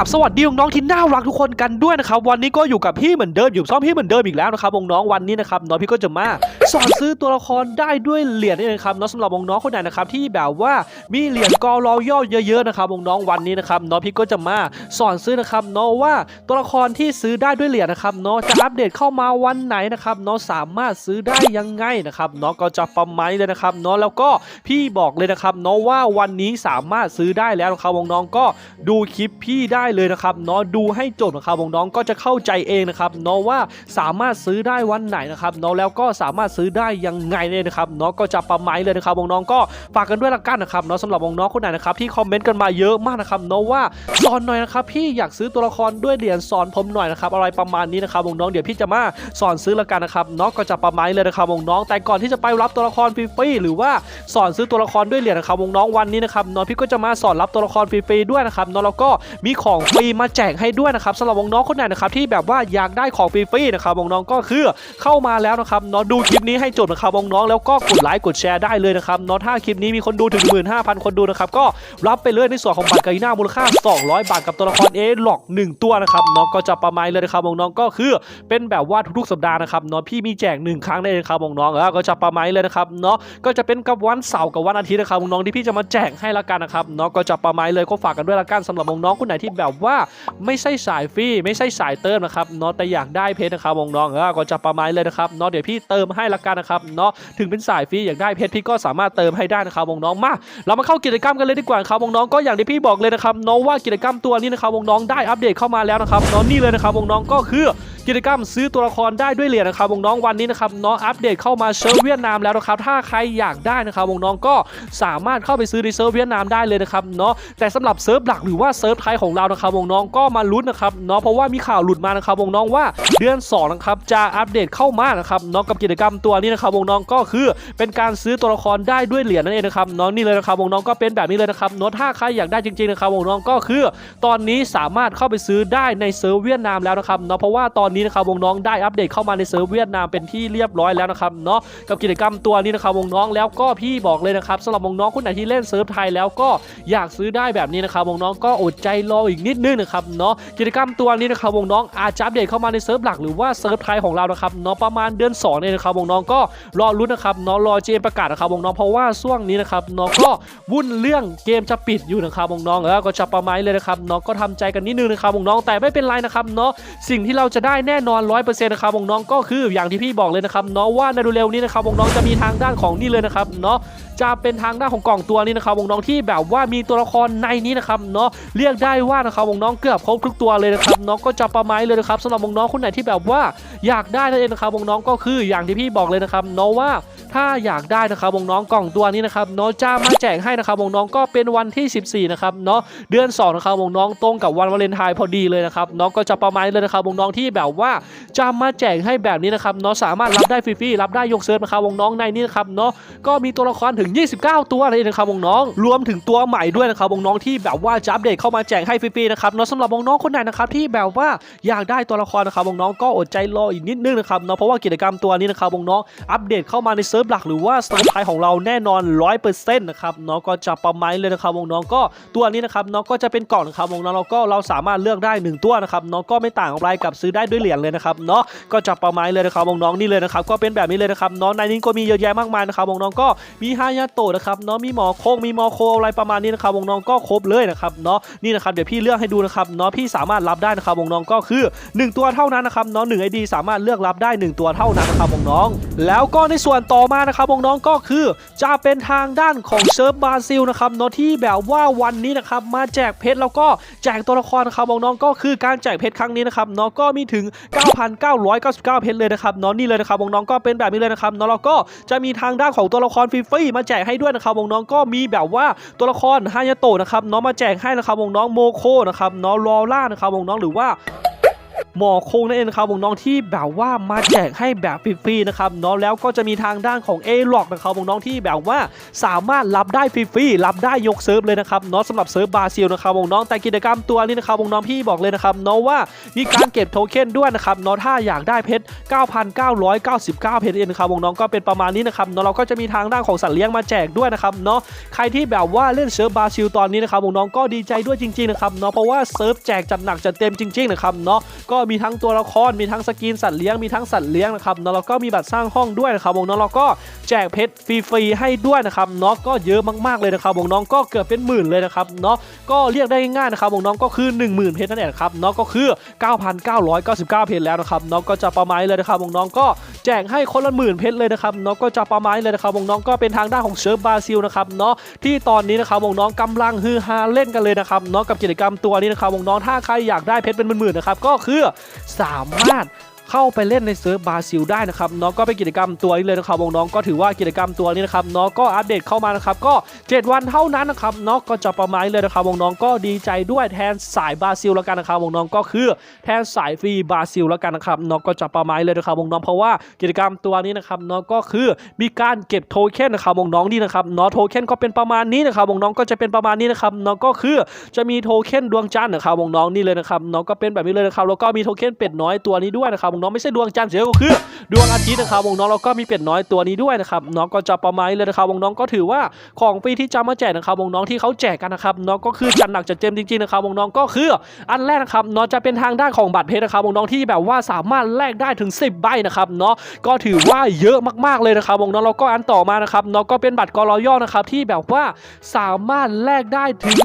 ราบสวัสดีน้องๆที่น่ารักทุกคนกันด้วยนะครับวันนี้ก็อยู่กับพี่เหมือนเดิมอยู่ซ่อมพี่เหมือนเดิมอีกแล้วนะครับน้องวันนี้นะครับน้องพี่ก็จะมาสอนซื้อตัวละครได้ด้วยเหรียญนี่เองครับน้องสำหรับน้องคนไหนนะครับที่แบบว่ามีเหรียญกอรอย่อเยอะๆนะครับน้องวันนี้นะครับน้องพี่ก็จะมาสอนซื้อนะครับเนาะว่าตัวละครที่ซื้อได้ด้วยเหรียญนะครับเนาะจะอัปเดตเข้ามาวันไหนนะครับเนาะสามารถซื้อได้ยังไงนะครับเนาะก็จะประมาณนี้เลยนะครับเนาะแล้วก็พี่บอกเลยนะครับเนาะว่าวันนี้สามารถซื้อได้แล้วนะครับน้องก็ดูคลิปพี่ได้เลยนะครับเนาะดูให้จบนะครับน้องๆก็จะเข้าใจเองนะครับเนาะว่าสามารถซื้อได้วันไหนนะครับเนาะแล้วก็สามารถซื้อได้ยังไงเลยนะครับเนาะก็จะประมาณนี้เลยนะครับน้องๆก็ฝากกันด้วยละกันนะครับเนาะสำหรับน้องๆคนไหนนะครับที่คอมเมนต์กันมาเยอะมากนะครับเนาะว่าสอนหน่อยนะครับพี่อยากซื้อตัวละครด้วยเหรียญสอนผมหน่อยนะครับอะไรประมาณนี้นะครับน้องๆเดี๋ยวพี่จะมาสอนซื้อละกันนะครับเนาะก็จะประมาณนี้เลยนะครับน้องๆแต่ก่อนที่จะไปรับตัวละครฟรีๆหรือว่าสอนซื้อตัวละครด้วยเหรียญนะครับน้องๆวันนี้นะครับเนาะพี่ก็จะมาสอนรับตัวละครฟรีๆด้วยนะครับเนาะแล้วก็มีของฟรีมาแจกให้ด้วยนะครับสำหรับน้องๆคนไหนนะครับที่แบบว่าอยากได้ของฟรีๆนะครับน้องๆก็คือเข้ามาแล้วนะครับเนาะดูคลิปนี้ให้จบนะครับน้องๆแล้วก็กดไลค์กดแชร์ได้เลยนะครับเนาะถ้าคลิปนี้มีคนดูถึง 15,000 คนดูนะครับก็รับไปเลยในส่วนของบัตรกาลิน่ามูลค่า 200 บาทกับตัวละครเอหลอก1 ตัวนะครับเนาะก็จะประมาณเลยนะครับน้องๆก็คือเป็นแบบว่าทุกๆสัปดาห์นะครับเนาะพี่มีแจกหนึ่งครั้งได้เลยครับน้องๆแล้วก็จะประมาณเลยนะครับเนาะก็จะเป็นกับวันเสาร์กับวันอาทิตย์นะครับน้องที่พี่จะมาแจกให้ละกันนะครับเนาะก็จะประมาณเลยก็ฝากกันด้วยละกันสำหรับน้องๆคนไหนที่แบบว่าไม่ใช่สายฟรีไม่ใช่สายเติมนะครับเนาะแต่อยากได้เพชรนะครับน้องๆก็จะประมาณเลยนะครับเนาะเดี๋ยวพี่เติมให้ละกันนะครับเนาะถึงเป็นสายฟรีอยากได้เพชรพี่ก็สามารถเติมให้ได้นะครับน้องๆมาเรามาเข้ากิจกรรมกันเลยดีกว่าครับน้องๆก็อย่างที่พี่บอกเลยนะครับเนาะว่ากิจกรรมตัวนี้นะครับน้องๆได้อัปเดตเข้ามาแล้วนะครับเนาะนี่เลยนะครับน้องๆก็คือกิจกรรมซื้อตัวละครได้ด้วยเหรียญนะครับวงน้องวันนี้นะครับน้องอัปเดตเข้ามาเซิร์ฟเวียดนามแล้วนะครับถ้าใครอยากได้นะครับวงน้องก็สามารถเข้าไปซื้อในเซิร์ฟเวียดนามได้เลยนะครับเนาะแต่สำหรับเซิร์ฟหลักหรือว่าเซิร์ฟไทยของเรานะครับวงน้องก็มาลุ้นนะครับเนาะเพราะว่ามีข่าวหลุดมานะครับวงน้องว่าเดือน2นะครับจะอัปเดตเข้ามานะครับเนาะกับกิจกรรมตัวนี้นะครับวงน้องก็คือเป็นการซื้อตัวละครได้ด้วยเหรียญนั่นเองนะครับเนาะนี่เลยนะครับวงน้องก็เป็นแบบนี้เลยนะครับเนาะถ้าใครอยากได้จริงๆนะครับวงน้องก็คือ ตอนนี้สามารถเข้าไปซื้อได้ในเซิร์ฟเวียดนามแล้วนะครับเนาะเพราะว่าตอนนี้นะครับวงน้องได้อัปเดตเข้ามาในเซิร์ฟเวียดนามเป็นที่เรียบร้อยแล้วนะครับเนาะกับกิจกรรมตัวนี้นะครับวงน้องแล้วก็พี่บอกเลยนะครับสำหรับวงน้องคนไหนที่เล่นเซิร์ฟไทยแล้วก็อยากซื้อได้แบบนี้นะครับวงน้องก็อดใจรออีกนิดนึงนะครับเนาะกิจกรรมตัวนี้นะครับวงน้องอาจจะอัปเดตเข้ามาในเซิร์ฟหลักหรือว่าเซิร์ฟไทยของเรานะครับเนาะประมาณเดือน2เนี่ยนะครับวงน้องก็รอรุ้นนะครับเนาะรอเจมประกาศนะครับวงน้องเพราะว่าช่วงนี้นะครับเนาะก็วุ่นเรื่องเกมจะปิดอยู่นะครับวงน้องแล้วก็จะประมาณนี้เลยนะครับเนาะก็ทำใจกันนิดนึงนะครับวงน้องแต่ไม่เป็นไรนะครับเนาะสิ่งที่เราจะได้แน่นอน100%นะครับวงน้องก็คืออย่างที่พี่บอกเลยนะครับเนาะว่าในเร็วๆนี้นะครับวงน้องจะมีทางด้านของนี่เลยนะครับเนาะจะเป็นทางด้านของกล่องตัวนี้นะครับวงน้องที่แบบว่ามีตัวละครในนี้นะครับเนาะเรียกได้ว่านะครับวงน้องเกือบครบทุกตัวเลยนะครับเนาะก็จะประมาณเลยนะครับสำหรับวงน้องคนไหนที่แบบว่าอยากได้นั่นเองนะครับวงน้องก็คืออย่างที่พี่บอกเลยนะครับเนาะว่า ถ้าอยากได้นะครับวงน้องกล่องตัวนี้นะครับเนาะจะมาแจกให้นะครับวงน้องก็เป็นวันที่ 14นะครับเนาะเดือน2นะครับวงน้องตรงกับวันวาเลนไทน์พอดีเลยนะครับเนาะก็จะประมาณเลยนะครับวงน้องที่แบบว่าจะมาแจกให้แบบนี้นะครับเนาะสามารถรับได้ฟรีๆรับได้ยกเซิร์ฟนะครับวงน้องในนี้นะครับเนาะก็มีตัวละครถึง 29 ตัวเลยนะครับวงน้อง รวมถึงตัวใหม่ด้วยนะครับวงน้องที่แบบว่าจะอัปเดตเข้ามาแจกให้ฟรีๆนะครับเนาะสำหรับวงน้องคนไหนนะครับที่แบบว่าอยากได้ตัวละครนะครับวงน้องก็อดใจรออีกนิดนึงนะครับเนาะเพราะว่ากิจกรรมตัวนี้นะครับวงน้องอัปเดตเข้ามาในเซิร์ฟหลักหรือว่าเซิร์ไทยของเราแน่นอน 100%นะครับเนาะก็จะประมาณเลยนะครับวงน้องก็ตัวนี้นะครับเนาะก็จะเป็นกล่องนะครับวงน้องเราก็เราสามารถเลือกได้หนึ่งตัวนะครับเนาะก็ไม่ต่างอะไรกับซื้อได้ด้วยเหรียญเลยนะครับเนาะก็จะประมาณเลยนะครับวงน้องนี่เลยนะครับก็เป็นแบบนี้เลยนะครับเนาะในนี้ก็มีเยอะแยะมากมายนะครับวงน้องก็มีฮายาโตะนะครับเนาะมีหมอโคงมีมอโคอะไรประมาณนี้นะครับวงน้องก็ครบเลยนะครับเนาะนี่นะครับเดี๋ยวพี่เลือกให้ดูนะครับเนาะพี่สามารถรับได้นะครับวงน้องก็คือ 1 ตัวเท่านั้นนะครับเนาะหนึ่งไอดีสามารถเลือกรับได้ 1 ตัวเท่านั้นนะครับวงน้อง แล้วก็ในส่วนต่อมานะครับวงน้องก็คือจะเป็นทางด้านของเซิร์ฟบราซิลนะครับเนาะที่แบบว่าวันนี้นะครับมาแจกเพชรแล้วก็แจกตัวละครนะครับวงน้องก็คือการแจกเพชรครั้งนี้นะครับเนาะก็มีถึง 9,999 เพชรเลยนะครับเนาะนี่เลยนะครับวงน้องก็เป็นแบบนี้เลยนะครับเนาะแล้วก็จะมีทางด้านของตัวละครฟรีๆมาแจกให้ด้วยนะครับวงน้องก็มีแบบว่าตัวละครฮายาโตะนะครับเนาะมาแจกให้นะครับวงน้องโมโคนะครับเนาะลอล่านะครับวงน้องหรือว่า หมอคงนั่นเองนะครับน้องที่แบบว่ามาแจกให้แบบฟรีๆนะครับเนาะแล้วก็จะมีทางด้านของเอล็อกนะครับน้องที่แบบว่าสามารถรับได้ฟรีๆรับได้ยกเซิร์ฟเลยนะครับเนาะสำหรับเซิร์ฟบราซิลนะครับน้องแต่กิจกรรมตัวนี้นะครับน้องพี่บอกเลยนะครับเนาะว่ามีการเก็บโทเค็นด้วยนะครับเนาะถ้าอยากได้เพชร 9,999 เพชรเองนะครับน้องก็เป็นประมาณนี้นะครับเนาะเราก็จะมีทางด้านของสัตว์เลี้ยงมาแจกด้วยนะครับเนาะใครที่แบบว่าเล่นเซิร์ฟบราซิลตอนนี้นะครับน้องก็ดีใจด้วยจริงๆนะครับเนาะเพราะว่าเซิร์ฟแจกจัดหนักจัดเต็มจริงๆนะครับเนาะก็มีทั้งตัวละครมีทั้งสกินสัตว์เลี้ยงมีทั้งสัตว์เลี้ยงนะครับเนาะแล้วก็มีบัตรสร้างห้องด้วยนะครับน้องเราก็แจกเพชรฟรีๆให้ด้วยนะครับเนาะก็เยอะมากๆเลยนะครับน้องก็เกือบเป็นหมื่นเลยนะครับเนาะก็เรียกได้ง่ายๆนะครับน้องก็คือ 10,000 เพชรนั่นเองครับเนาะก็คือ 9,999 เพชรแล้วนะครับเนาะก็จะประมาณเลยนะครับน้องก็แจกให้คนละหมื่นเพชรเลยนะครับเนาะก็จะประมาณเลยนะครับน้องก็เป็นทางด้านของเซิร์ฟบราซิลนะครับเนาะที่ตอนนี้นะครับน้องๆกำลังฮือฮาเล่นกันเลยนะครับเนาะกับกิจกรรมตัวนี้นะครับน้องถ้าใครอยากได้เพชรเป็นหมื่นๆนะครับก็คือสามารถ เข้าไปเล่นในเซิร์ฟบราซิลได้นะครับเนาะก็เป็นกิจกรรมตัวนี้เลยนะครับวงน้องก็ถือว่ากิจกรรมตัวนี้นะครับเนาะก็อัปเดตเข้ามานะครับก็ 7 วันเท่านั้นนะครับเนาะก็จะประมาณนี้เลยนะครับวงน้องก็ดีใจด้วยแทนสายบราซิลแล้วกันนะครับวงน้องก็คือแทนสายฟรีบราซิลแล้วกันนะครับเนาะก็จะประมาณนี้เลยนะครับวงน้องเพราะว่ากิจกรรมตัวนี้นะครับเนาะก็คือมีการเก็บโทเค็นนะครับวงน้องนี่นะครับเนาะโทเค็นก็เป็นประมาณนี้นะครับวงน้องก็จะเป็นประมาณนี้นะครับเนาะก็คือจะมีโทเค็นดวงจันทร์นะครับน้องนี่เลยนะครับเนาะก็เป็นแบบนี้เลยนะครับแล้วก็มีโทเค็นเป็ดน้อยตัวนี้ด้วยนะครับน้องไม่ใช่ดวงจันทร์เสียก็คือดวงอาทิตย์นะครับวงน้องๆแล้วก็มีเป็ดน้อยตัวนี้ด้วยนะครับน้องก็จะประมาณเลยนะครับวงน้องก็ถือว่าของฟรีที่จะมาแจกนะครับวงน้องที่เขาแจกกันนะครับน้องก็คือจัดหนักจัดเต็มจริงๆนะครับวงน้องก็คืออันแรกนะครับน้องจะเป็นทางด้านของบัตรเพชรนะครับวงน้องที่แบบว่าสามารถแลกได้ถึง 10 ใบนะครับเนาะก็ถือว่าเยอะมากๆเลยนะครับวงน้องๆแล้วก็อันต่อมานะครับน้องก็เป็นบัตรกรอย่อนะครับที่แบบว่าสามารถแลกได้ถึง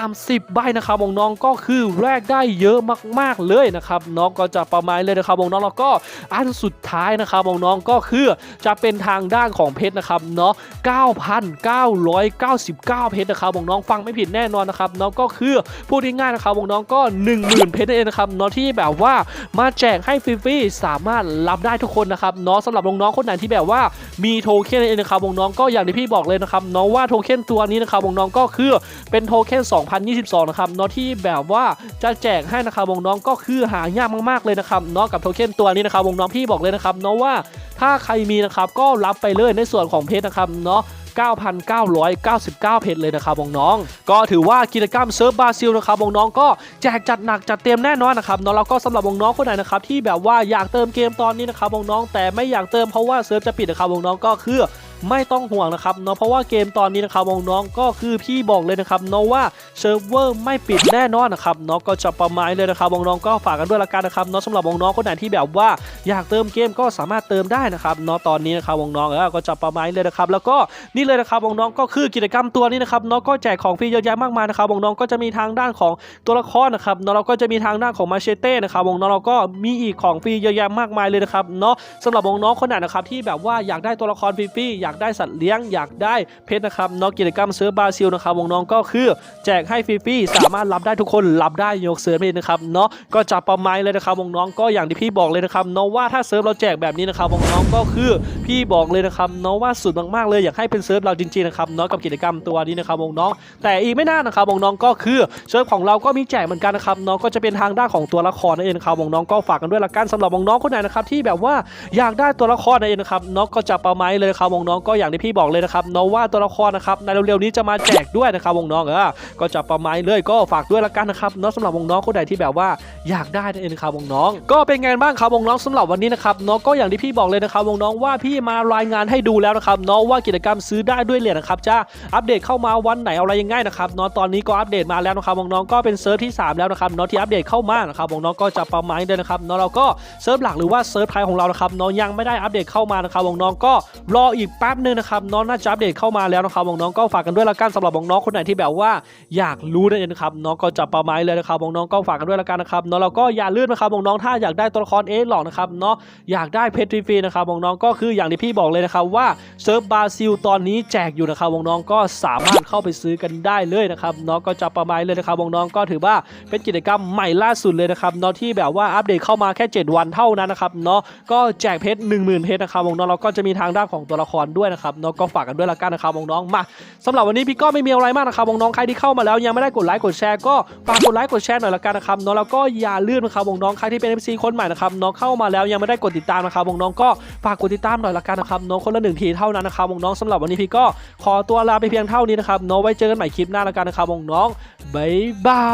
30 ใบนะครับวงน้องก็คือแลกได้เยอะมากๆเลยนะครับน้องก็จะประมาณเลยนะครับวงน้องๆแล้วก็อันสุดท้ายนะครับน้องๆก็คือจะเป็นทางด้านของเพชรนะครับเนาะ9,999 เพชรนะครับน้องๆฟังไม่ผิดแน่นอนนะครับเนาะก็คือพูดง่ายๆนะครับน้องๆก็ 10,000 เพชรนั่นเองนะครับเนาะที่แบบว่ามาแจกให้ฟรีๆสามารถรับได้ทุกคนนะครับเนาะสำหรับน้องๆคนไหนที่แบบว่ามีโทเค็นนั่นเองนะครับน้องๆก็อย่างที่พี่บอกเลยนะครับเนาะว่าโทเค็นตัวนี้นะครับน้องๆก็คือเป็นโทเค็น2022 นะครับเนาะที่แบบว่าจะแจกให้นะครับน้องๆก็คือหายากมากๆเลยนะครับเนาะกับโทเค็นตัวนี้นะครับวงน้องพี่บอกเลยนะครับเนาะว่าถ้าใครมีนะครับก็รับไปเลยในส่วนของเพชรนะครับเนาะ9,999 เพจเลยนะครับวงน้อง ก็ถือว่ากิจกรรมเซิร์ฟบราซิลนะครับวงน้องก็แจกจัดหนักจัดเต็มแน่นอนนะครับเนาะแล้วก็สำหรับวงน้องคนไหนนะครับที่แบบว่าอยากเติมเกมตอนนี้นะครับวงน้องแต่ไม่อยากเติมเพราะว่าเซิร์ฟจะปิดนะครับวงน้องก็คือ ไม่ต้องห่วงนะครับเนาะเพราะว่าเกมตอนนี้นะครับน้องๆก็คือพี่บอกเลยนะครับเนาะว่าเซิร์ฟเวอร์ไม่ปิดแน่นอนนะครับเนาะก็จะประมาณเลยนะครับน้องๆก็ฝากกันด้วยละกันนะครับเนาะสำหรับน้องๆคนไหนที่แบบว่าอยากเติมเกมก็สามารถเติมได้นะครับเนาะตอนนี้นะครับน้องๆเออก็จะประมาณเลยนะครับแล้วก็นี่เลยนะครับน้องๆก็คือกิจกรรมตัวนี้นะครับเนาะก็แจกของฟรีเยอะแยะมากมายนะครับน้องๆก็จะมีทางด้านของตัวละครนะครับเนาะเราก็จะมีทางด้านของมาเชเต้นะครับน้องๆเราก็มีอีกของฟรีเยอะแยะมากมายเลยนะครับเนาะสำหรับน้องๆคนไหนนะครับที่แบบว่าอยากได้ตัวละครฟรีๆอยากากได้สัตว์เลี้ยงอยากได้เพชรนะครับนาะกิจกรรมเซิร์ฟบราซิลนะครับวงน้องก็คือแจกให้ฟรีๆสามารถรับได้ทุกคนรับได้ยกเซิร์ฟเลยนะครับเนาะก็จะประมาณเลยนะครับวงน้องก็อย่างที่พี่บอกเลยนะครับเนาะว่าถ้าเซิร์ฟเราแจกแบบนี้นะครับวงน้องก็คือพี่บอกเลยนะครับเนาะว่าสุดมากๆเลยอยากให้เป็นเซิร์ฟเราจริงๆนะครับเนาะกับกิจกรรมตัวนี้นะครับวงน้อง แต่อีกไม่นานนะครับวงน้องก็คือเซิร์ฟของเราก็มีแจกเหมือนกันนะครับเนาะก็จะเป็นทางด้านของตัวละครนั่นเองนะครับวงน้องก็ฝากกันด้วยละกันสำหรับน้องคนไหนนะครับที่แบบว่าอยากได้ตัวละครนั่นเองนะครับเนาะก็จะประมาณเลยนะครับน้องก็อย่างที่พี่บอกเลยนะครับเนาะว่าตัวละครนะครับในเร็วๆนี้จะมาแจกด้วยนะครับวงน้องเออก็จะประมาณเลยก็ฝากด้วยละกันนะครับเนาะสำหรับวงน้องคนไหนที่แบบว่าอยากได้นั่นเองนครับวงน้อง ก็เป็นไงบ้างครับวงน้องๆสำหรับวันนี้นะครับเนาะก็อย่างที่พี่บอกเลยนะครับวงน้องว่าพี่มารายงานให้ดูแล้วนะครับเนาะว่ากิจกรรมซื้อได้ด้วยเหรียญนะครับจะอัปเดตเข้ามาวันไหนอะไรยังไงนะครับเนาะตอนนี้ก็อัปเดตมาแล้วนะครับวงน้องก็เป็นเซิร์ฟที่สามแล้วนะครับเนาะที่อัปเดตเข้ามานะครับวงน้องก็จะประมาณนี้เลยนะครับเนาะเราก็เซิร์ฟหลักหรือว่าเซิร์ฟไทยของเรานะครับเนาะยังไม่ได้อัปเดตเข้ามานะครับน้องก็รออีกแป๊บนึงนะครับเนาะน่าจะอัปเดตเข้ามาแล้วนะครับน้องก็ฝากกันด้วยละกันสำหรับน้องคนไหนที่แบบว่าอยากรู้นั่นเองนะครับเนาะก็จะประมาณนี้เลยนะครับน้องก็ฝากกันด้วยละกันนะครับเนาะเราก็อย่าลื่นนะครับน้องถ้าอยากได้ตัวละครเอหลอกนะครับเนาะอยากได้เพชรฟรีนะครับน้องก็คืออย่างที่พี่บอกเลยนะครับว่าเซิร์ฟบราซิลตอนนี้แจกอยู่นะครับน้องก็สามารถเข้าไปซื้อกันได้เลยนะครับเนาะก็จะประมาณนี้เลยนะครับน้องก็ถือว่าเป็นกิจกรรมใหม่ล่าสุดเลยนะครับเนาะที่แบบว่าอัปเดตเข้ามาแค่ 7 วันเท่านั้นนะครับเนาะก็แจกเพชร10,000เพชรนะครับน้องเราก็จะมีทางด้านของตัวละครด้วยนะครับเนาะก็ฝากกันด้วยละกันนะครับน้องๆมาสำหรับวันนี้พี่ก็ไม่มีอะไรมากนะครับน้องๆใครที่เข้ามาแล้วยังไม่ได้กดไลค์กดแชร์ก็ฝากกดไลค์กดแชร์หน่อยละกันนะครับเนาะแล้วก็อย่าลืมนะครับน้องๆใครที่เป็น FC คนใหม่นะครับน้องเข้ามาแล้วยังไม่ได้กดติดตามนะครับน้องๆก็ฝากกดติดตามหน่อยละกันนะครับน้องคนละหนึ่งทีเท่านั้นนะครับน้องๆสำหรับวันนี้พี่ก็ขอตัวลาไปเพียงเท่านี้นะครับน้องไว้เจอกันใหม่คลิปหน้าละกันนะครับน้องๆบ๊ายบา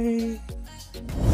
ย